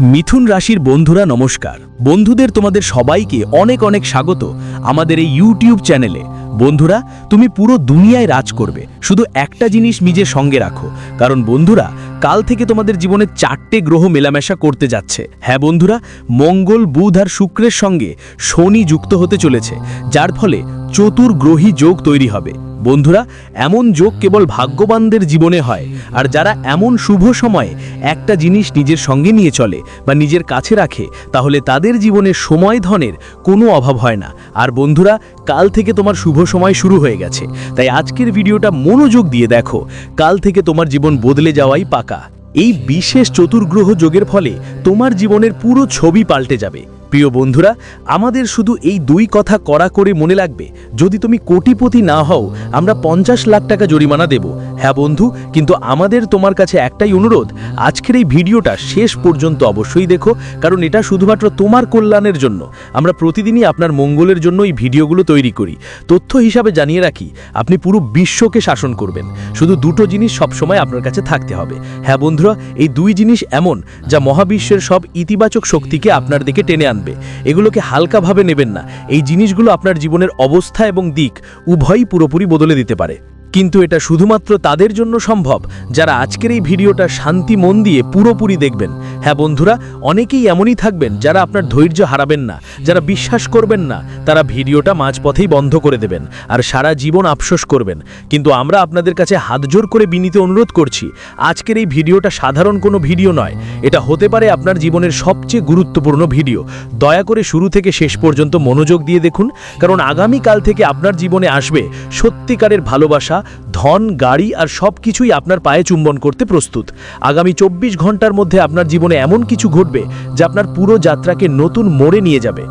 মিথুন রাশির বন্ধুরা নমস্কার। বন্ধুদের তোমাদের সবাইকে অনেক অনেক স্বাগত আমাদের এই ইউটিউব চ্যানেলে। বন্ধুরা, তুমি পুরো দুনিয়ায় রাজ করবে। শুধু একটা জিনিস নিজের সঙ্গে রাখো। কারণ বন্ধুরা, কাল থেকে তোমাদের জীবনে চারটে গ্রহ মেলামেশা করতে যাচ্ছে। হ্যাঁ বন্ধুরা, মঙ্গল, বুধ আর শুক্রের সঙ্গে শনি যুক্ত হতে চলেছে। যার ফলে চতুর্গ্রহী যোগ তৈরি হবে। বন্ধুরা, এমন যোগ কেবল ভাগ্যবানদের জীবনে হয়, আর যারা এমন শুভ সময়ে একটা জিনিস নিজের সঙ্গে নিয়ে চলে বা নিজের কাছে রাখে, তাহলে তাদের জীবনে সময় ধনের কোনো অভাব হয় না। আর বন্ধুরা, কাল থেকে তোমার শুভ সময় শুরু হয়ে গেছে, তাই আজকের ভিডিওটা মনোযোগ দিয়ে দেখো, কাল থেকে তোমার জীবন বদলে যাওয়াই পাকা। এই বিশেষ চতুর্গ্রহ যোগের ফলে তোমার জীবনের পুরো ছবি পাল্টে যাবে। প্রিয় বন্ধুরা, আমাদের শুধু এই দুই কথা কড়া করে মনে লাগবে। যদি তুমি কোটিপতি না হও, আমরা পঞ্চাশ লাখ টাকা জরিমানা দেব। হ্যাঁ বন্ধু, কিন্তু আমাদের তোমার কাছে একটাই অনুরোধ। আজকের এই ভিডিওটা শেষ পর্যন্ত অবশ্যই দেখো, কারণ এটা শুধুমাত্র তোমার কল্যাণের জন্য। আমরা প্রতিদিনই আপনার মঙ্গলের জন্য এই ভিডিওগুলো তৈরি করি। তথ্য হিসাবে জানিয়ে রাখি, আপনি পুরো বিশ্বকে শাসন করবেন। শুধু দুটো জিনিস সবসময় আপনার কাছে থাকতে হবে। হ্যাঁ বন্ধুরা, এই দুই জিনিস এমন, যা মহাবিশ্বের সব ইতিবাচক শক্তিকে আপনার দিকে টেনে আনবে। এগুলোকে হালকাভাবে নেবেন না। এই জিনিসগুলো আপনার জীবনের অবস্থা এবং দিক উভয়ই পুরোপুরি বদলে দিতে পারে। কিন্তু এটা শুধুমাত্র তাদের জন্য সম্ভব। যারা আজকের এই ভিডিওটা শান্তি মন দিয়ে পুরোপুরি দেখবেন। হ্যাঁ বন্ধুরা, অনেকেই এমনই থাকবেন যারা আপনার ধৈর্য হারাবেন না, যারা বিশ্বাস করবেন না, তারা ভিডিওটা মাঝপথেই বন্ধ করে দেবেন আর সারা জীবন আফসোস করবেন। কিন্তু আমরা আপনাদের কাছে হাতজোর করে বিনীত অনুরোধ করছি, আজকের এই ভিডিওটা সাধারণ কোনো ভিডিও নয়, এটা হতে পারে আপনার জীবনের সবচেয়ে গুরুত্বপূর্ণ ভিডিও। দয়া করে শুরু থেকে শেষ পর্যন্ত মনোযোগ দিয়ে দেখুন, কারণ আগামীকাল থেকে আপনার জীবনে আসবে সত্যিকারের ভালোবাসা ধন, গাড়ি আর সব কিছুই আপনার পায়ে চুম্বন করতে প্রস্তুত। আগামী চব্বিশ ঘণ্টার মধ্যে আপনার জীবনে এমন কিছু ঘটবে যা আপনার পুরো যাত্রাকে নতুন মোড়ে নিয়ে যাবে।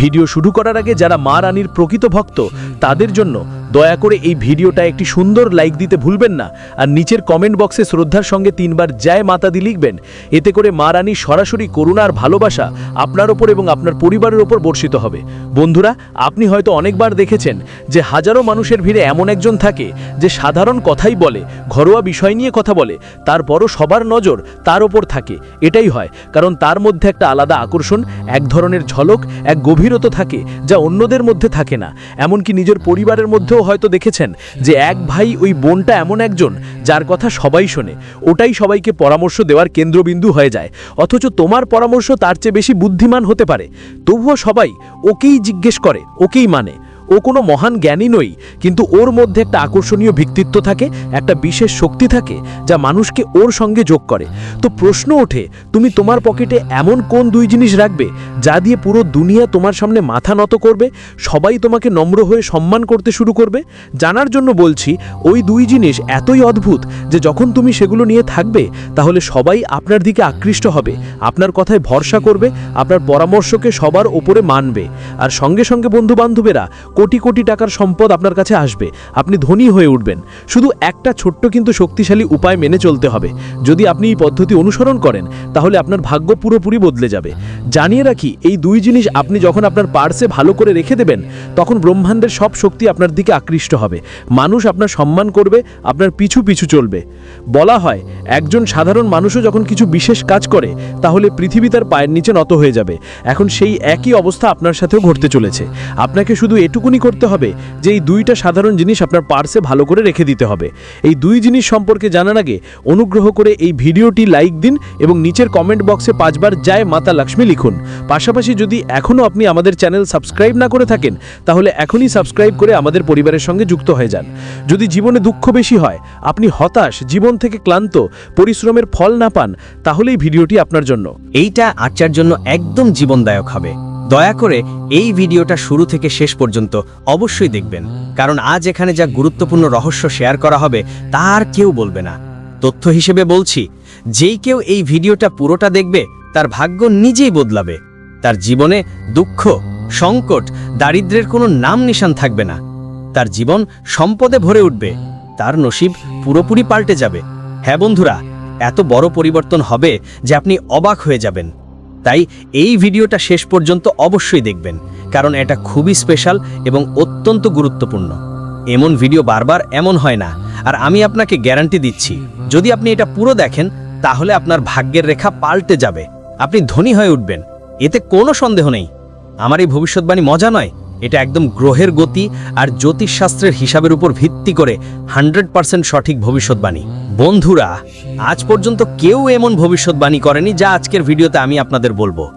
ভিডিও শুরু করার আগে যারা মা রানীর প্রকৃত ভক্ত, তাদের জন্য দয়া করে এই ভিডিওটা একটি সুন্দর লাইক দিতে ভুলবেন না। আর নিচের কমেন্ট বক্সে শ্রদ্ধার সঙ্গে তিনবার জয় মাতাদি লিখবেন। এতে করে মা রানী সরাসরি করুণার ভালোবাসা আপনার ওপর এবং আপনার পরিবারের ওপর বর্ষিত হবে। বন্ধুরা, আপনি হয়তো অনেকবার দেখেছেন যে হাজারো মানুষের ভিড়ে এমন একজন থাকে যে সাধারণ কথাই বলে, ঘরোয়া বিষয় নিয়ে কথা বলে, তারপরও সবার নজর তার ওপর থাকে। এটাই হয়, কারণ তার মধ্যে একটা আলাদা আকর্ষণ, এক ধরনের ঝলক, এক গভীরতা থাকে যা অন্যদের মধ্যে থাকে না। এমনকি নিজের পরিবারের মধ্যেও হয়তো দেখেছেন যে এক ভাই ওই বোনটা এমন একজন যার কথা সবাই শোনে, ওটাই সবাইকে পরামর্শ দেওয়ার কেন্দ্রবিন্দু হয়ে যায়। অথচ তোমার পরামর্শ তার চেয়ে বেশি বুদ্ধিমান হতে পারে। তবুও সবাই ওকেই জিজ্ঞেস করে, ওকেই মানে। ও কোনো মহান জ্ঞানী নই, কিন্তু ওর মধ্যে একটা আকর্ষণীয় ব্যক্তিত্ব থাকে, একটা বিশেষ শক্তি থাকে, যা মানুষকে ওর সঙ্গে যোগ করে। তো প্রশ্ন ওঠে, তুমি তোমার পকেটে এমন কোন দুই জিনিস রাখবে, যা দিয়ে পুরো দুনিয়া তোমার সামনে মাথা নত করবে, সবাই তোমাকে নম্র হয়ে সম্মান করতে শুরু করবে? জানার জন্য বলছি, ওই দুই জিনিস এতই অদ্ভুত যে যখন তুমি সেগুলো নিয়ে থাকবে, তাহলে সবাই আপনার দিকে আকৃষ্ট হবে, আপনার কথায় ভরসা করবে, আপনার পরামর্শকে সবার ওপরে মানবে। আর সঙ্গে সঙ্গে বন্ধু বান্ধবেরা কোটি কোটি টাকার সম্পদ আপনার কাছে আসবে। আপনি ধনী হয়ে উঠবেন। শুধু একটা ছোট্ট কিন্তু শক্তিশালী উপায় মেনে চলতে হবে। যদি আপনি এই পদ্ধতি অনুসরণ করেন, তাহলে আপনার ভাগ্য পুরোপুরি বদলে যাবে। জানিয়ে রাখি, এই দুই জিনিস আপনি যখন আপনার পার্সে ভালো করে রেখে দেবেন, তখন ব্রহ্মাণ্ডের সব শক্তি আপনার দিকে আকৃষ্ট হবে। মানুষ আপনার সম্মান করবে, আপনার পিছু পিছু চলবে। বলা হয়, একজন সাধারণ মানুষও যখন কিছু বিশেষ কাজ করে, তাহলে পৃথিবী তার পায়ের নিচে নত হয়ে যাবে। এখন সেই একই অবস্থা আপনার সাথেও ঘটতে চলেছে। আপনাকে শুধু এটুকুনি করতে হবে যে, এই দুইটা সাধারণ জিনিস আপনার পার্সে ভালো করে রেখে দিতে হবে। এই দুই জিনিস সম্পর্কে জানার আগে, অনুগ্রহ করে এই ভিডিওটি লাইক দিন এবং নিচের কমেন্ট বক্সে পাঁচবার যায় মাতা লক্ষ্মী লিখুন। পাশাপাশি যদি এখনও আপনি আমাদের চ্যানেল সাবস্ক্রাইব না করে থাকেন, তাহলে এখনই সাবস্ক্রাইব করে আমাদের পরিবারের সঙ্গে যুক্ত হয়ে যান। যদি জীবনে দুঃখ বেশি হয়, আপনি হতাশ, জীবন থেকে ক্লান্ত, পরিশ্রমের ফল না পান তাহলে এই ভিডিওটি আপনার জন্য। এইটা আচার জন্য একদম জীবনদায়ক হবে। দয়া করে এই ভিডিওটা শুরু থেকে শেষ পর্যন্ত অবশ্যই দেখবেন। কারণ আজ এখানে যা গুরুত্বপূর্ণ রহস্য শেয়ার করা হবে তার কেউ বলবে না। তথ্য হিসেবে বলছি, যেই কেউ এই ভিডিওটা পুরোটা দেখবে তার ভাগ্য নিজেই বদলাবে। তার জীবনে দুঃখ, সংকট, দারিদ্রের কোনো নাম নিশান থাকবে না। তার জীবন সম্পদে ভরে উঠবে। তার নসিব পুরোপুরি পাল্টে যাবে। হ্যাঁ বন্ধুরা, এত বড় পরিবর্তন হবে যে আপনি অবাক হয়ে যাবেন। তাই এই ভিডিওটা শেষ পর্যন্ত অবশ্যই দেখবেন, কারণ এটা খুবই স্পেশাল এবং অত্যন্ত গুরুত্বপূর্ণ। এমন ভিডিও বারবার এমন হয় না, আর আমি আপনাকে গ্যারান্টি দিচ্ছি, যদি আপনি এটা পুরো দেখেন, তাহলে আপনার ভাগ্যের রেখা পাল্টে যাবে। আপনি ধনী হয়ে উঠবেন। এতে কোনো সন্দেহ নেই। আমার এই ভবিষ্যৎবাণী মজা নয়। এটা একদম গ্রহের গতি আর জ্যোতিষশাস্ত্রের হিসাবের উপর ভিত্তি করে হান্ড্রেড পার্সেন্ট সঠিক ভবিষ্যৎবাণী। বন্ধুরা, আজ পর্যন্ত কেউ এমন ভবিষ্যৎবাণী করেনি যা আজকের ভিডিওতে আমি আপনাদের বলব।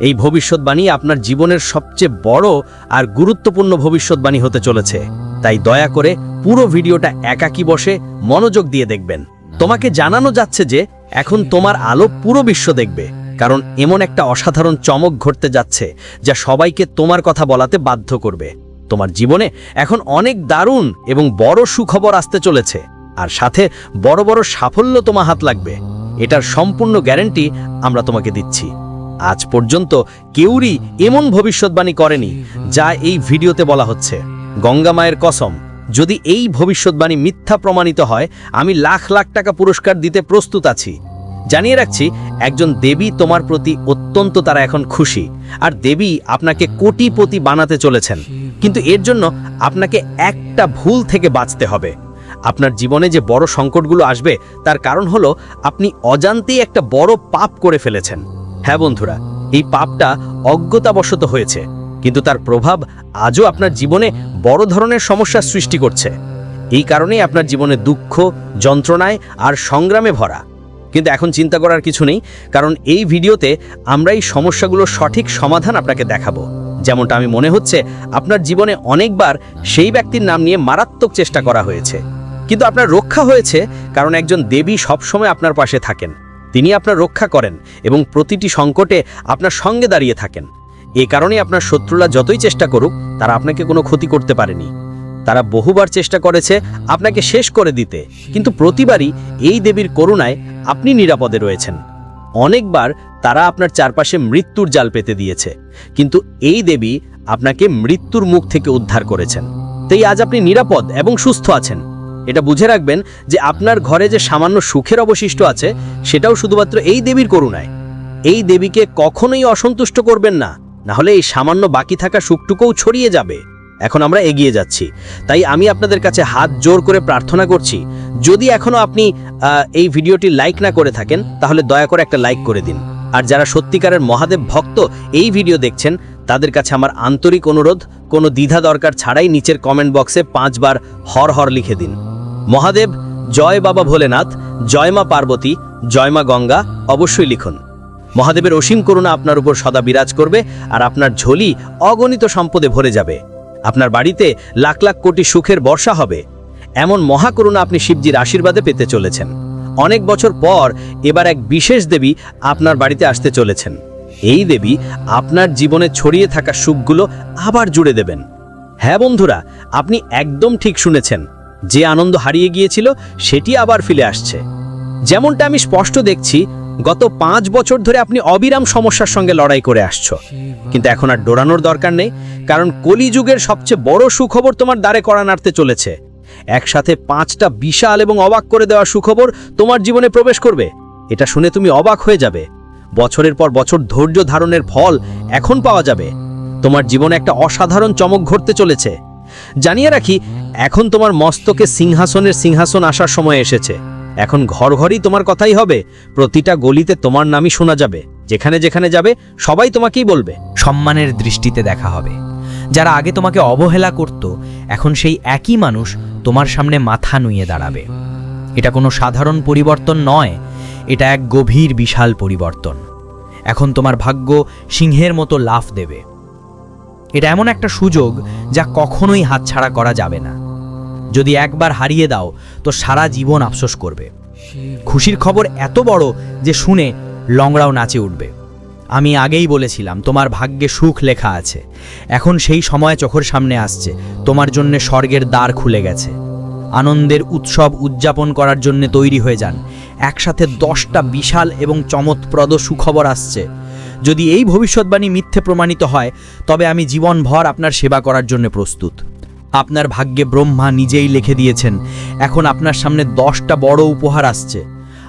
এই ভবিষ্যৎবাণী আপনার জীবনের সবচেয়ে বড় আর গুরুত্বপূর্ণ ভবিষ্যৎবাণী হতে চলেছে। তাই দয়া করে পুরো ভিডিওটা একাকী বসে মনোযোগ দিয়ে দেখবেন। তোমাকে জানানো যাচ্ছে যে এখন তোমার আলো পুরো বিশ্ব দেখবে। কারণ এমন একটা অসাধারণ চমক ঘটতে যাচ্ছে যা সবাইকে তোমার কথা বলাতে বাধ্য করবে। তোমার জীবনে এখন অনেক দারুণ এবং বড় সুখবর আসতে চলেছে, আর সাথে বড় বড় সাফল্য তোমার হাত লাগবে। এটার সম্পূর্ণ গ্যারেন্টি আমরা তোমাকে দিচ্ছি। আজ পর্যন্ত কেউরই এমন ভবিষ্যৎবাণী করেনি যা এই ভিডিওতে বলা হচ্ছে। গঙ্গা মায়ের কসম, যদি এই ভবিষ্যৎবাণী মিথ্যা প্রমাণিত হয়, আমি লাখ লাখ টাকা পুরস্কার দিতে প্রস্তুত আছি। জানিয়ে রাখছি, একজন দেবী তোমার প্রতি অত্যন্ত তারা এখন খুশি। আর দেবী আপনাকে কোটিপতি বানাতে চলেছেন। কিন্তু এর জন্য আপনাকে একটা ভুল থেকে বাঁচতে হবে। আপনার জীবনে যে বড় সংকটগুলো আসবে, তার কারণ হলো আপনি অজান্তেই একটা বড় পাপ করে ফেলেছেন। হ্যাঁ বন্ধুরা, এই পাপটা অজ্ঞতাবশত হয়েছে। কিন্তু তার প্রভাব আজও আপনার জীবনে বড় ধরনের সমস্যার সৃষ্টি করছে। এই কারণেই আপনার জীবনে দুঃখ, যন্ত্রণায় আর সংগ্রামে ভরা। কিন্তু এখন চিন্তা করার কিছু নেই, কারণ এই ভিডিওতে আমরা এই সমস্যাগুলোর সঠিক সমাধান আপনাকে দেখাবো। যেমনটা আমি মনে হচ্ছে, আপনার জীবনে অনেকবার সেই ব্যক্তির নাম নিয়ে মারাত্মক চেষ্টা করা হয়েছে। কিন্তু আপনার রক্ষা হয়েছে কারণ একজন দেবী সবসময় আপনার পাশে থাকেন। তিনি আপনার রক্ষা করেন এবং প্রতিটি সংকটে আপনার সঙ্গে দাঁড়িয়ে থাকেন। এ কারণে আপনার শত্রুরা যতই চেষ্টা করুক, তারা আপনাকে কোনো ক্ষতি করতে পারেনি। তারা বহুবার চেষ্টা করেছে আপনাকে শেষ করে দিতে, কিন্তু প্রতিবারই এই দেবীর করুণায় আপনি নিরাপদে রয়েছেন। অনেকবার তারা আপনার চারপাশে মৃত্যুর জাল পেতে দিয়েছে, কিন্তু এই দেবী আপনাকে মৃত্যুর মুখ থেকে উদ্ধার করেছেন। তাই আজ আপনি নিরাপদ এবং সুস্থ আছেন। এটা বুঝে রাখবেন যে আপনার ঘরে যে সামান্য সুখের অবশিষ্ট আছে, সেটাও শুধুমাত্র এই দেবীর করুণায়। এই দেবীকে কখনোই অসন্তুষ্ট করবেন না না হলে এই সামান্য বাকি থাকা সুখটুকুও ছড়িয়ে যাবে। এখন আমরা এগিয়ে যাচ্ছি। তাই আমি আপনাদের কাছে হাত জোর করে প্রার্থনা করছি, যদি এখনও আপনি এই ভিডিওটি লাইক না করে থাকেন, তাহলে দয়া করে একটা লাইক করে দিন। আর যারা সত্যিকারের মহাদেব ভক্ত এই ভিডিও দেখছেন, তাদের কাছে আমার আন্তরিক অনুরোধ, কোনো দ্বিধা দরকার ছাড়াই নিচের কমেন্ট বক্সে পাঁচবার হর হর লিখে দিন। মহাদেব, জয় বাবা ভোলেনাথ, জয় মা পার্বতী, জয় মা গঙ্গা, অবশ্যই লিখুন। মহাদেবের অসীম করুণা আপনার উপর সদা বিরাজ করবে, আর আপনার ঝোলি অগণিত সম্পদে ভরে যাবে। আপনার বাড়িতে লাখ লাখ কোটি সুখের বর্ষা হবে। এমন মহাকরুণা আপনি শিবজির আশীর্বাদে পেতে চলেছেন। অনেক বছর পর এবার এক বিশেষ দেবী আপনার বাড়িতে আসতে চলেছেন। এই দেবী আপনার জীবনে ছড়িয়ে থাকা সুখগুলো আবার জুড়ে দেবেন। হ্যাঁ বন্ধুরা, আপনি একদম ঠিক শুনেছেন। যে আনন্দ হারিয়ে গিয়েছিল, সেটি আবার ফিরে আসছে। যেমনটা আমি স্পষ্ট দেখছি গত পাঁচ বছর ধরে আপনি অবিরাম সমস্যার সঙ্গে লড়াই করে আসছো। কিন্তু এখন আর ডোরানোর দরকার নেই, কারণ কলিযুগের সবচেয়ে বড় সুখবর তোমার দ্বারে করা নাড়তে চলেছে। একসাথে পাঁচটা বিশাল এবং অবাক করে দেওয়া সুখবর তোমার জীবনে প্রবেশ করবে। এটা শুনে তুমি অবাক হয়ে যাবে। বছরের পর বছর ধৈর্য ধারণের ফল এখন পাওয়া যাবে। তোমার জীবনে একটা অসাধারণ চমক ঘটতে চলেছে। জানিয়ে রাখি, এখন তোমার মস্তকে সিংহাসনের সিংহাসন আসার সময় এসেছে। এখন ঘর ঘরই তোমার কথাই হবে। প্রতিটা গলিতে তোমার নামই শোনা যাবে। যেখানে যেখানে যাবে, সবাই তোমাকেই বলবে। সম্মানের দৃষ্টিতে দেখা হবে। যারা আগে তোমাকে অবহেলা করত, এখন সেই একই মানুষ তোমার সামনে মাথা নুয়ে দাঁড়াবে। এটা কোনো সাধারণ পরিবর্তন নয়, এটা এক গভীর বিশাল পরিবর্তন। এখন তোমার ভাগ্য সিংহের মতো লাফ দেবে। এটা এমন একটা সুযোগ যা কখনোই হাতছাড়া করা যাবে না। যদি একবার হারিয়ে দাও, তো সারা জীবন আফসোস করবে। খুশির খবর এত বড় যে শুনে লংড়াও নাচে উঠবে। আমি আগেই বলেছিলাম, তোমার ভাগ্যে সুখ লেখা আছে। এখন সেই সময় চোখের সামনে আসছে, তোমার জন্য স্বর্গের দ্বার খুলে গেছে। আনন্দের উৎসব উদযাপন করার জন্য তৈরি হয়ে যান। একসাথে দশটা বিশাল এবং চমৎপ্রদ সুখবর আসছে। যদি এই ভবিষ্যৎবাণী মিথ্যে প্রমাণিত হয়, তবে আমি জীবনভর আপনার সেবা করার জন্য প্রস্তুত। আপনার ভাগ্যে ব্রহ্মা নিজেই লিখে দিয়েছেন। এখন আপনার সামনে দশটা বড় উপহার আসছে।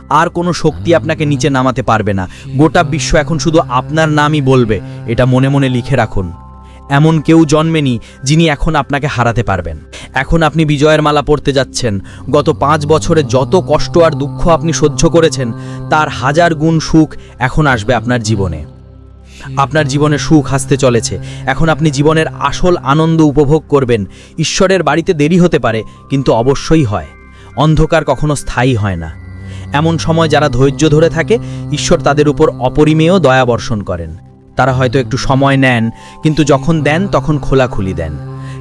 আর কোনো শক্তি আপনাকে নিচে নামাতে পারবে না। গোটা বিশ্ব এখন শুধু আপনার নামই বলবে। এটা মনে মনে লিখে রাখুন। এমন কেউ জন্মেনি যিনি এখন আপনাকে হারাতে পারবেন। এখন আপনি বিজয়ের মালা পড়তে যাচ্ছেন। গত পাঁচ বছরে যত কষ্ট আর দুঃখ আপনি সহ্য করেছেন, তার হাজার গুণ সুখ এখন আসবে আপনার জীবনে। আপনার জীবনে সুখ আসতে চলেছে। এখন আপনি জীবনের আসল আনন্দ উপভোগ করবেন। ঈশ্বরের বাড়িতে দেরি হতে পারে, কিন্তু অবশ্যই হয়। অন্ধকার কখনো স্থায়ী হয় না। এমন সময় যারা ধৈর্য ধরে থাকে, ঈশ্বর তাদের উপর অপরিমেয় দয়া বর্ষণ করেন। তারা হয়তো একটু সময় নেন, কিন্তু যখন দেন, তখন খোলাখুলি দেন।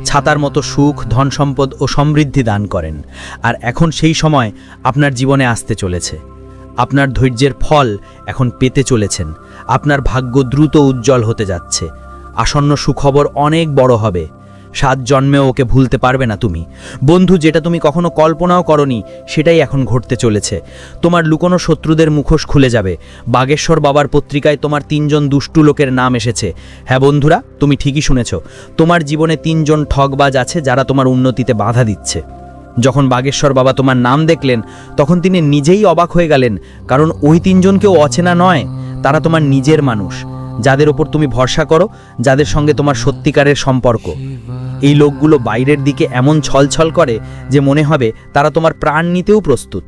ছাতার মতো সুখ ধন সম্পদ ও সমৃদ্ধি দান করেন। আর এখন সেই সময় আপনার জীবনে আসতে চলেছে। আপনার ধৈর্যের ফল এখন পেতে চলেছেন। আপনার ভাগ্য দ্রুত উজ্জ্বল হতে যাচ্ছে। আসন্ন সুখবর অনেক বড় হবে। সাত জন্মেও ওকে ভুলতে পারবে না তুমি। বন্ধু, যেটা তুমি কখনো কল্পনাও করনি, সেটাই এখন ঘটতে চলেছে। তোমার লুকোনো শত্রুদের মুখোশ খুলে যাবে। বাগেশ্বর বাবার পত্রিকায় তোমার তিনজন দুষ্টু লোকের নাম এসেছে। হ্যাঁ বন্ধুরা, তুমি ঠিকই শুনেছ। তোমার জীবনে তিনজন ঠগবাজ আছে যারা তোমার উন্নতিতে বাধা দিচ্ছে। যখন বাগেশ্বর বাবা তোমার নাম দেখলেন, তখন তিনি নিজেই অবাক হয়ে গেলেন, কারণ ওই তিনজন কেউ অচেনা নয়, তারা তোমার নিজের মানুষ। যাদের ওপর তুমি ভরসা করো, যাদের সঙ্গে তোমার সত্যিকারের সম্পর্ক। এই লোকগুলো বাইরের দিকে এমন ছলছল করে যে মনে হবে তারা তোমার প্রাণ নিতেও প্রস্তুত।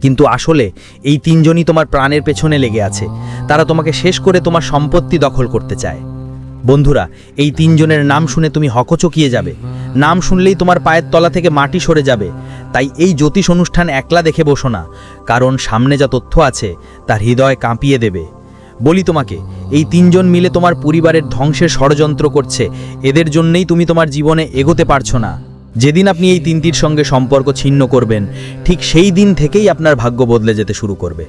কিন্তু আসলে এই তিনজনই তোমার প্রাণের পেছনে লেগে আছে। তারা তোমাকে শেষ করে তোমার সম্পত্তি দখল করতে চায়। বন্ধুরা, এই তিনজনের নাম শুনে তুমি হকচকিয়ে যাবে। নাম শুনলেই তোমার পায়ের তলা থেকে মাটি সরে যাবে। তাই এই জ্যোতিষ অনুষ্ঠান একলা দেখে বসো না, কারণ সামনে যা তথ্য আছে, তার হৃদয় কাঁপিয়ে দেবে। বলি তোমাকে, এই তিনজন মিলে তোমার পরিবারের ধ্বংসের ষড়যন্ত্র করছে, এদের জন্যেই তুমি তোমার জীবনে এগোতে পারছ না। যেদিন আপনি এই তিনটির সঙ্গে সম্পর্ক ছিন্ন করবেন, ঠিক সেই দিন থেকেই আপনার ভাগ্য বদলে যেতে শুরু করবে।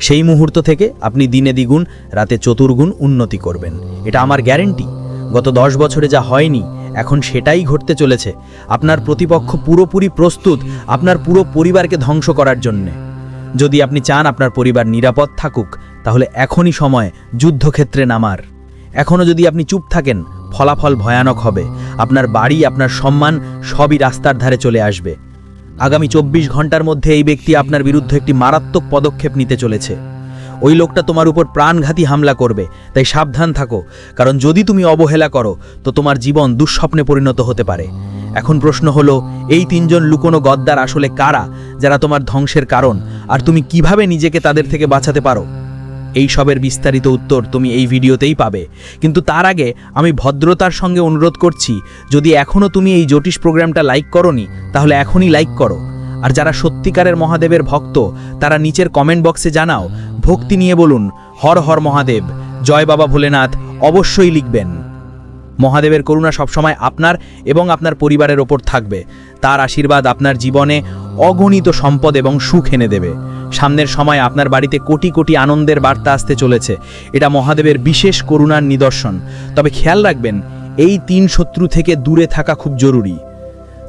সেই মুহূর্ত থেকে আপনি দিনে দ্বিগুণ, রাতে চতুর্গুণ উন্নতি করবেন। এটা আমার গ্যারেন্টি। গত দশ বছরে যা হয়নি, এখন সেটাই ঘটতে চলেছে। আপনার প্রতিপক্ষ পুরোপুরি প্রস্তুত আপনার পুরো পরিবারকে ধ্বংস করার জন্যে। যদি আপনি চান আপনার পরিবার নিরাপদ থাকুক, তাহলে এখনই সময় যুদ্ধক্ষেত্রে নামার। এখনও যদি আপনি চুপ থাকেন, ফলাফল ভয়ানক হবে। আপনার বাড়ি, আপনার সম্মান সবই রাস্তার ধারে চলে আসবে। আগামী চব্বিশ ঘণ্টার মধ্যে এই ব্যক্তি আপনার বিরুদ্ধে একটি মারাত্মক পদক্ষেপ নিতে চলেছে। ওই লোকটা তোমার উপর প্রাণঘাতী হামলা করবে, তাই সাবধান থাকো, কারণ যদি তুমি অবহেলা করো, তো তোমার জীবন দুঃস্বপ্নে পরিণত হতে পারে। এখন প্রশ্ন হলো, এই তিনজন লুকোনো গদ্দার আসলে কারা, যারা তোমার ধ্বংসের কারণ, আর তুমি কীভাবে নিজেকে তাদের থেকে বাঁচাতে পারো? এই সবের বিস্তারিত উত্তর তুমি এই ভিডিওতেই পাবে। কিন্তু তার আগে আমি ভদ্রতার সঙ্গে অনুরোধ করছি, যদি এখনও তুমি এই জ্যোতিষ প্রোগ্রামটা লাইক করনি, তাহলে এখনই লাইক করো। আর যারা সত্যিকারের মহাদেবের ভক্ত, তারা নিচের কমেন্ট বক্সে জানাও, ভক্তি নিয়ে বলুন, হর হর মহাদেব, জয় বাবা ভোলেনাথ, অবশ্যই লিখবেন। মহাদেবের করুণা সবসময় আপনার এবং আপনার পরিবারের ওপর থাকবে। তার আশীর্বাদ আপনার জীবনে অগণিত সম্পদ এবং সুখ এনে দেবে। সামনের সময় আপনার বাড়িতে কোটি কোটি আনন্দের বার্তা আসতে চলেছে। এটা মহাদেবের বিশেষ করুণার নিদর্শন। তবে খেয়াল রাখবেন, এই তিন শত্রু থেকে দূরে থাকা খুব জরুরি।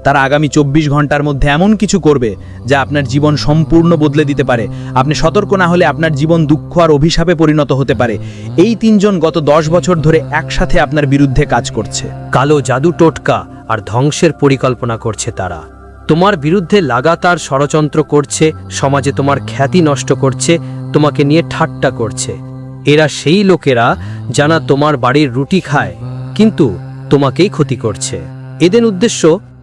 তারা আগামী চব্বিশ ঘণ্টার মধ্যে এমন কিছু করবে, যা আপনার জীবন সম্পূর্ণ বদলে দিতে পারে। আপনি সতর্ক না হলে আপনার জীবন দুঃখ আর অভিশাপে পরিণত হতে পারে। এই তিনজন গত দশ বছর ধরে একসাথে আপনার বিরুদ্ধে কাজ করছে। কালো জাদু টোটকা আর ধ্বংসের পরিকল্পনা করছে তারা। তোমার বিরুদ্ধে লাগাতার ষড়যন্ত্র করছে, সমাজে তোমার খ্যাতি নষ্ট করছে, তোমাকে নিয়ে ঠাট্টা করছে। এরা সেই লোকেরা যারা তোমার বাড়ির রুটি খায়, কিন্তু তোমাকেই ক্ষতি করছে। এদের উদ্দেশ্য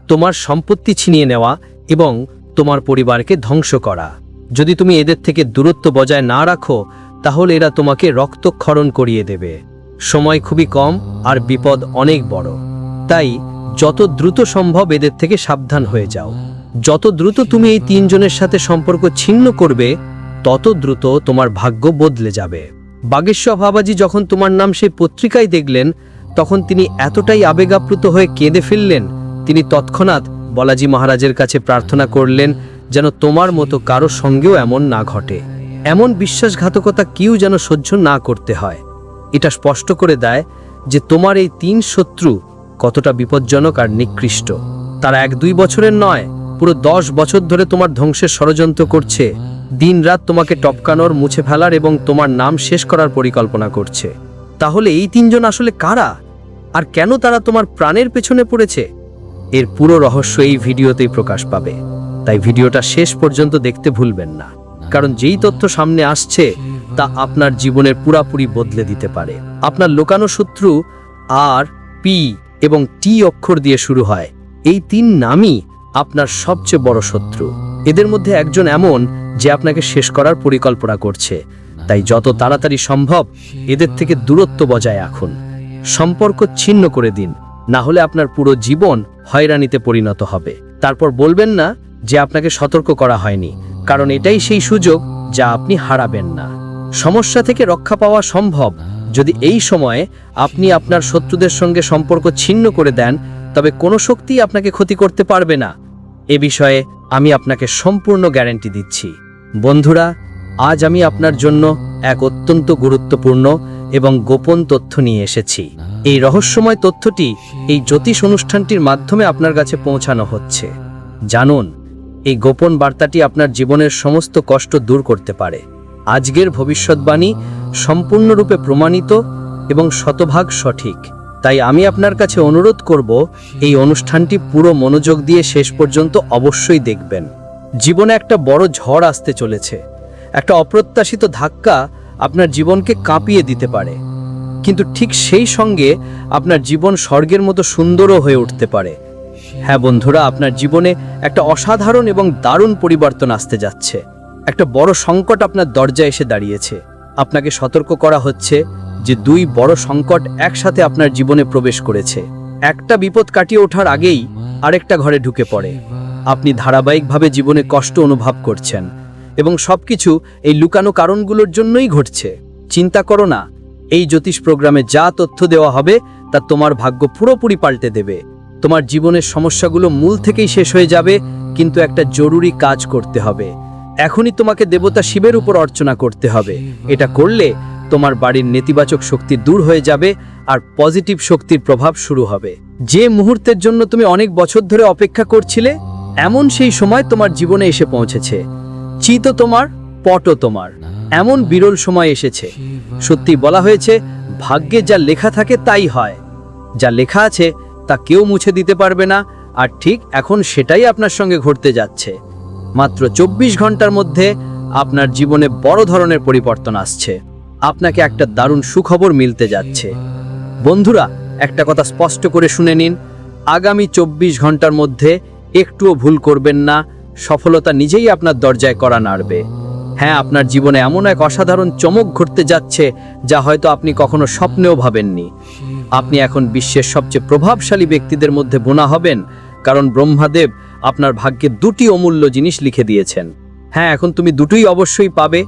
তোমার সম্পত্তি ছিনিয়ে নেওয়া এবং তোমার পরিবারকে ধ্বংস করা। যদি তুমি এদের থেকে দূরত্ব বজায় না রাখো, তাহলে এরা তোমাকে রক্তক্ষরণ করিয়ে দেবে। সময় খুবই কম আর বিপদ অনেক বড়। তাই যত দ্রুত সম্ভব এদের থেকে সাবধান হয়ে যাও। যত দ্রুত তুমি এই তিনজনের সাথে সম্পর্ক ছিন্ন করবে, তত দ্রুত তোমার ভাগ্য বদলে যাবে। বাগেশ্বর বাবাজি যখন তোমার নাম সেই পত্রিকায় দেখলেন, তখন তিনি এতটাই আবেগাপ্লুত হয়ে কেঁদে ফেললেন, তিনি তৎক্ষণাৎ বলাজি মহারাজের কাছে প্রার্থনা করলেন যেন তোমার মতো কারও সঙ্গেও এমন না ঘটে। এমন বিশ্বাসঘাতকতা কেউ যেন সহ্য না করতে হয়। এটা স্পষ্ট করে দেয় যে তোমার এই তিন শত্রু কতটা বিপজ্জনক আর নিকৃষ্ট। তারা এক দুই বছরের নয়, পুরো দশ বছর ধরে তোমার ধ্বংসের ষড়যন্ত্র করছে। দিনরাত তোমাকে টপকানোর, মুছে ফেলার এবং তোমার নাম শেষ করার পরিকল্পনা করছে। তাহলে এই তিনজন আসলে কারা? আর কেন তারা তোমার প্রাণের পেছনে পড়েছে? এর পুরো রহস্য এই ভিডিওতেই প্রকাশ পাবে। তাই ভিডিওটা শেষ পর্যন্ত দেখতে ভুলবেন না। কারণ যেই তথ্য সামনে আসছে, তা আপনার জীবনের পুরাপুরি বদলে দিতে পারে। আপনার লোকানো শত্রু আর পি এবং টি অক্ষর দিয়ে শুরু হয়। এই তিন নামই আপনার সবচেয়ে বড় শত্রু। এদের মধ্যে একজন এমন যে আপনাকে শেষ করার পরিকল্পনা করছে। তাই যত তাড়াতাড়ি সম্ভব এদের থেকে দূরত্ব বজায় রাখুন। সম্পর্ক ছিন্ন করে দিন, না হলে আপনার পুরো জীবন হয়রানিতে পরিণত হবে। তারপর বলবেন না যে আপনাকে সতর্ক করা হয়নি, কারণ এটাই সেই সুযোগ যা আপনি হারাবেন না। সমস্যা থেকে রক্ষা পাওয়া সম্ভব যদি এই সময়ে আপনি আপনার শত্রুদের সঙ্গে সম্পর্ক ছিন্ন করে দেন, তবে কোনো শক্তি আপনাকে ক্ষতি করতে পারবে না। এ বিষয়ে আমি আপনাকে সম্পূর্ণ গ্যারান্টি দিচ্ছি। বন্ধুরা, আজ আমি আপনার জন্য এক অত্যন্ত গুরুত্বপূর্ণ এবং গোপন তথ্য নিয়ে এসেছি। এই রহস্যময় তথ্যটি এই জ্যোতিষ অনুষ্ঠানটির মাধ্যমে আপনার কাছে পৌঁছানো হচ্ছে। জানুন, এই গোপন বার্তাটি আপনার জীবনের সমস্ত কষ্ট দূর করতে পারে। আজকের ভবিষ্যৎবাণী সম্পূর্ণরূপে প্রমাণিত এবং শতভাগ সঠিক। তাই আমি আপনার কাছে অনুরোধ করব, এই অনুষ্ঠানটি পুরো মনোযোগ দিয়ে শেষ পর্যন্ত অবশ্যই দেখবেন। জীবনে একটা বড় ঝড় আসতে চলেছে। একটা অপ্রত্যাশিত ধাক্কা আপনার জীবনকে কাঁপিয়ে দিতে পারে। কিন্তু ঠিক সেই সঙ্গে আপনার জীবন স্বর্গের মতো সুন্দরও হয়ে উঠতে পারে। হ্যাঁ বন্ধুরা, আপনার জীবনে একটা অসাধারণ এবং দারুণ পরিবর্তন আসতে যাচ্ছে। একটা বড় সংকট আপনার দরজা এসে দাঁড়িয়েছে। আপনাকে সতর্ক করা হচ্ছে যে দুই বড় সংকট একসাথে আপনার জীবনে প্রবেশ করেছে। একটা বিপদ কাটিয়ে ওঠার আগেই আরেকটা ঘরে ঢুকে পড়ে। আপনি ধারাবাহিকভাবে জীবনে কষ্ট অনুভব করছেন এবং সবকিছু এই লুকানো কারণগুলোর জন্যই ঘটছে। চিন্তা করো না, এই জ্যোতিষ প্রোগ্রামে যা তথ্য দেওয়া হবে তা তোমার ভাগ্য পুরোপুরি পাল্টে দেবে। তোমার জীবনের সমস্যাগুলো মূল থেকেই শেষ হয়ে যাবে, কিন্তু একটা জরুরি কাজ করতে হবে। এখনই তোমাকে দেবতা শিবের উপর অর্চনা করতে হবে। এটা করলে তোমার বাড়ির নেতিবাচক শক্তি দূর হয়ে যাবে আর পজিটিভ শক্তির প্রভাব শুরু হবে। যে মুহূর্তের জন্য তুমি অনেক বছর ধরে অপেক্ষা করছিলে, এমন সেই সময় তোমার জীবনে এসে পৌঁছেছে। চিত তোমার পটও তোমার। এমন বিরল সময় এসেছে। সত্যি বলা হয়েছে, ভাগ্যে যা লেখা থাকে তাই হয়। যা লেখা আছে তা কেউ মুছে দিতে পারবে না, আর ঠিক এখন সেটাই আপনার সঙ্গে ঘটতে যাচ্ছে। মাত্র চব্বিশ ঘণ্টার মধ্যে আপনার জীবনে বড় ধরনের পরিবর্তন আসছে। আপনাকে একটা দারুণ সুখবর মিলতে যাচ্ছে। বন্ধুরা, একটা কথা স্পষ্ট করে শুনে নিন। আগামী চব্বিশ ঘণ্টার মধ্যে একটুও ভুল করবেন না, সফলতা নিজেই আপনার দরজায় করা নাড়বে। হ্যাঁ আপনার জীবনে এমন এক অসাধারণ চমক ঘটতে যাচ্ছে, যা হয়তো আপনি কখনো স্বপ্নেও ভাবেননি। আপনি এখন বিশ্বের সবচেয়ে প্রভাবশালী ব্যক্তিদের মধ্যে বোনা হবেন, কারণ ব্রহ্মাদেব আপনার ভাগ্যে দুটি অমূল্য জিনিস লিখে দিয়েছেন। হ্যাঁ এখন তুমি দুটোই অবশ্যই পাবে,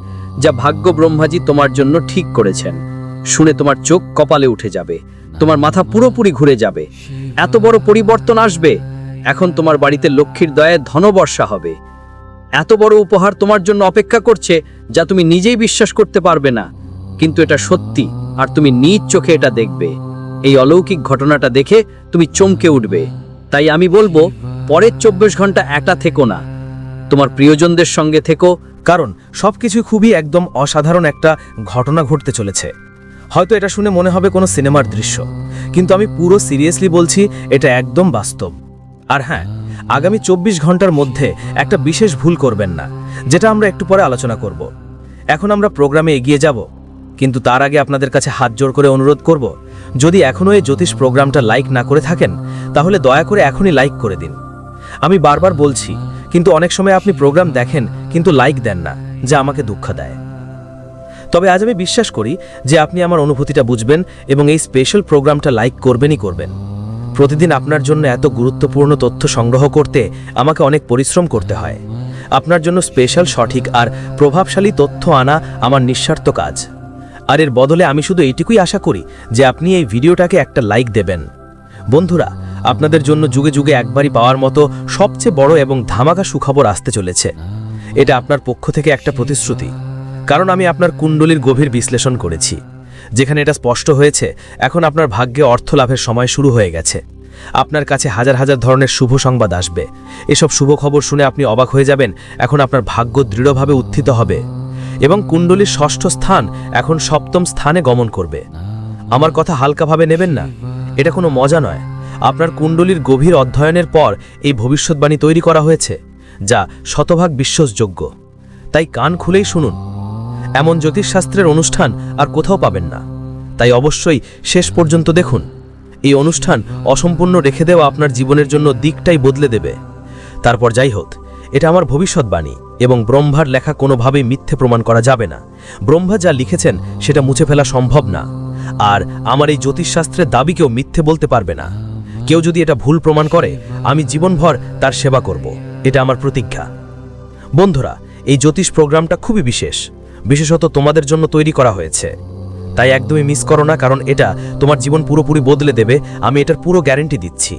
যা ভাগ্য ব্রহ্মাজি তোমার জন্য ঠিক করেছেন। শুনে তোমার চোখ কপালে উঠে যাবে, তোমার মাথা পুরোপুরি ঘুরে যাবে। এত বড় পরিবর্তন আসবে, এখন তোমার বাড়িতে লক্ষ্মীর দয়ায় ধনবর্ষা হবে। এত বড় উপহার তোমার জন্য অপেক্ষা করছে, যা তুমি নিজেই বিশ্বাস করতে পারবে না। কিন্তু এটা সত্যি, আর তুমি নিজ চোখে এটা দেখবে। এই অলৌকিক ঘটনাটা দেখে তুমি চমকে উঠবে। তাই আমি বলব পরের চব্বিশ ঘণ্টা একা থেকো না। তোমার প্রিয়জনদের সঙ্গে থেকো, কারণ সবকিছু খুবই একদম অসাধারণ একটা ঘটনা ঘটতে চলেছে। হয়তো এটা শুনে মনে হবে কোনো সিনেমার দৃশ্য, কিন্তু আমি পুরো সিরিয়াসলি বলছি এটা একদম বাস্তব। আর হ্যাঁ আগামী চব্বিশ ঘণ্টার মধ্যে একটা বিশেষ ভুল করবেন না, যেটা আমরা একটু পরে আলোচনা করব। এখন আমরা প্রোগ্রামে এগিয়ে যাব, কিন্তু তার আগে আপনাদের কাছে হাত জোর করে অনুরোধ করব, যদি এখনও এই জ্যোতিষ প্রোগ্রামটা লাইক না করে থাকেন, তাহলে দয়া করে এখনই লাইক করে দিন। আমি বারবার বলছি, কিন্তু অনেক সময় আপনি প্রোগ্রাম দেখেন, কিন্তু লাইক দেন না, যা আমাকে দুঃখ দেয়। তবে আজ আমি বিশ্বাস করি যে আপনি আমার অনুভূতিটা বুঝবেন এবং এই স্পেশাল প্রোগ্রামটা লাইক করবেনই করবেন। প্রতিদিন আপনার জন্য এত গুরুত্বপূর্ণ তথ্য সংগ্রহ করতে আমাকে অনেক পরিশ্রম করতে হয়। আপনার জন্য স্পেশাল সঠিক আর প্রভাবশালী তথ্য আনা আমার নিঃস্বার্থ কাজ। আর এর বদলে আমি শুধু এইটুকুই আশা করি যে আপনি এই ভিডিওটাকে একটা লাইক দেবেন। বন্ধুরা আপনাদের জন্য যুগে যুগে একবারই পাওয়ার মতো সবচেয়ে বড় এবং ধামাকা সুখবর আসতে চলেছে। এটা আপনার পক্ষ থেকে একটা প্রতিশ্রুতি। কারণ আমি আপনার কুণ্ডলীর গভীর বিশ্লেষণ করেছি। যেখানে এটা স্পষ্ট হয়েছে, এখন আপনার ভাগ্যে অর্থ লাভের সময় শুরু হয়ে গেছে। আপনার কাছে হাজার হাজার ধরনের শুভ সংবাদ আসবে। এসব শুভ খবর শুনে আপনি অবাক হয়ে যাবেন, এখন আপনার ভাগ্য দৃঢ়ভাবে উত্থিত হবে। এবং কুণ্ডলীর ষষ্ঠ স্থান এখন সপ্তম স্থানে গমন করবে। আমার কথা হালকাভাবে নেবেন না। এটা কোনো মজা নয়। আপনার কুণ্ডলীর গভীর অধ্যয়নের পর এই ভবিষ্যৎবাণী তৈরি করা হয়েছে, যা শতভাগ বিশ্বাসযোগ্য। তাই কান খুলেই শুনুন। এমন জ্যোতিষশাস্ত্রের অনুষ্ঠান আর কোথাও পাবেন না। তাই অবশ্যই শেষ পর্যন্ত দেখুন। এই অনুষ্ঠান অসম্পূর্ণ রেখে দেওয়া আপনার জীবনের জন্য দিকটাই বদলে দেবে। তারপর যাই হোক, এটা আমার ভবিষ্যৎবাণী এবং ব্রহ্মার লেখা কোনোভাবেই মিথ্যে প্রমাণ করা যাবে না। ব্রহ্মা যা লিখেছেন, সেটা মুছে ফেলা সম্ভব না। আর আমার এই জ্যোতিষশাস্ত্রের দাবিকেও মিথ্যে বলতে পারবে না। কেউ যদি এটা ভুল প্রমাণ করে, আমি জীবনভর তার সেবা করব। এটা আমার প্রতিজ্ঞা। বন্ধুরা, এই জ্যোতিষ প্রোগ্রামটা খুবই বিশেষ। বিশেষত তোমাদের জন্য তৈরি করা হয়েছে। তাই একদমই মিস করো না, কারণ এটা তোমার জীবন পুরোপুরি বদলে দেবে, আমি এটার পুরো গ্যারেন্টি দিচ্ছি।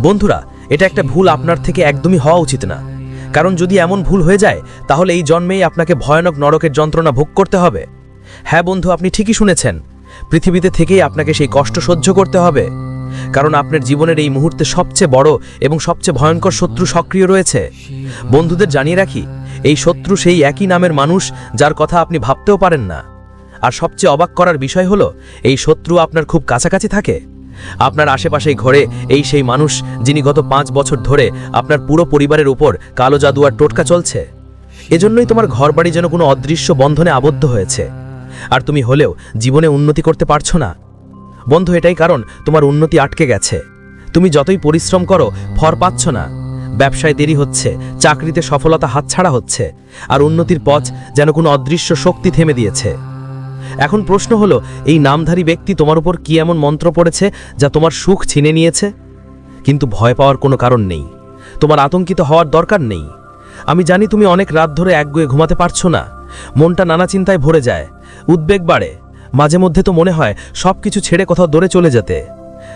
বন্ধুরা, এটা একটা ভুল আপনার থেকে একদমই হওয়া উচিত না। কারণ যদি এমন ভুল হয়ে যায়, তাহলে এই জন্মেই আপনাকে ভয়ানক নরকের যন্ত্রণা ভোগ করতে হবে। হ্যাঁ বন্ধু, আপনি ঠিকই শুনেছেন। পৃথিবীতে থেকেই আপনাকে সেই কষ্ট সহ্য করতে হবে। কারণ আপনার জীবনের এই মুহূর্তে সবচেয়ে বড় এবং সবচেয়ে ভয়ঙ্কর শত্রু সক্রিয় রয়েছে। বন্ধুদের জানিয়ে রাখি, এই শত্রু সেই একই নামের মানুষ যার কথা আপনি ভাবতেও পারেন না। আর সবচেয়ে অবাক করার বিষয় হলো, এই শত্রু আপনার খুব কাছাকাছি থাকে। আপনার আশেপাশেই ঘরে এই সেই মানুষ যিনি গত পাঁচ বছর ধরে আপনার পুরো পরিবারের উপর কালো জাদু আর টোটকা চলছে। এজন্যই তোমার ঘরবাড়ি যেন কোনো অদৃশ্য বন্ধনে আবদ্ধ হয়েছে। আর তুমি হলেও জীবনে উন্নতি করতে পারছ না। বন্ধু, এটাই কারণ, তোমার উন্নতি আটকে গেছে। তুমি যতই পরিশ্রম করো, ফর পাচ্ছ না। ব্যবসায় দেরি হচ্ছে, চাকরিতে সফলতা হাতছাড়া হচ্ছে, আর উন্নতির পথ যেন কোনো অদৃশ্য শক্তি থেমে দিয়েছে। এখন প্রশ্ন হলো, এই নামধারী ব্যক্তি তোমার উপর কি এমন মন্ত্র পড়েছে যা তোমার সুখ ছিনে নিয়েছে? কিন্তু ভয় পাওয়ার কোনো কারণ নেই। তোমার আতঙ্কিত হওয়ার দরকার নেই। আমি জানি তুমি অনেক রাত ধরে একগুয়ে ঘুমাতে পারছ না। মনটা নানা চিন্তায় ভরে যায়। উদ্বেগ বাড়ে। মাঝে মধ্যে তো মনে হয় সব কিছু ছেড়ে কোথাও দূরে চলে যেতে।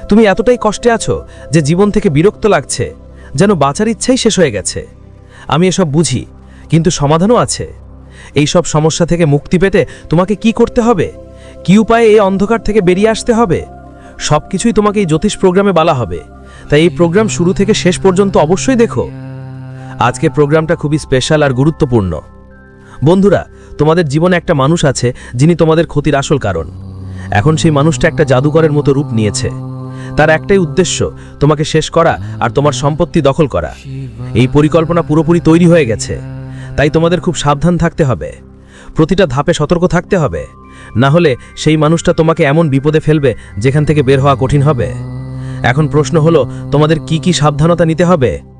তুমি এতটাই কষ্টে আছো যে জীবন থেকে বিরক্ত লাগছে, যেন বাঁচার ইচ্ছাই শেষ হয়ে গেছে। আমি এসব বুঝি, কিন্তু সমাধানও আছে। এই সব সমস্যা থেকে মুক্তি পেতে তোমাকে কি করতে হবে? কি উপায়ে এই অন্ধকার থেকে বেরিয়ে আসতে হবে? সব কিছুই তোমাকে এই জ্যোতিষ প্রোগ্রামে বলা হবে। তাই এই প্রোগ্রাম শুরু থেকে শেষ পর্যন্ত অবশ্যই দেখো। আজকে প্রোগ্রামটা খুবই স্পেশাল আর গুরুত্বপূর্ণ। বন্ধুরা তোমাদের জীবনে একটা মানুষ আছে যিনি তোমাদের ক্ষতির আসল কারণ। এখন সেই মানুষটা একটা জাদুকরের মতো রূপ নিয়েছে। তার একটাই উদ্দেশ্য, তোমাকে শেষ করা আর তোমার সম্পত্তি দখল করা। এই পরিকল্পনা পুরোপুরি তৈরি হয়ে গেছে। তাই তোমাদের খুব সাবধান থাকতে হবে। প্রতিটা ধাপে সতর্ক থাকতে হবে। না হলে সেই মানুষটা তোমাকে এমন বিপদে ফেলবে যেখান থেকে বের হওয়া কঠিন হবে। এখন প্রশ্ন হলো, তোমাদের কি কি সাবধানতা নিতে হবে?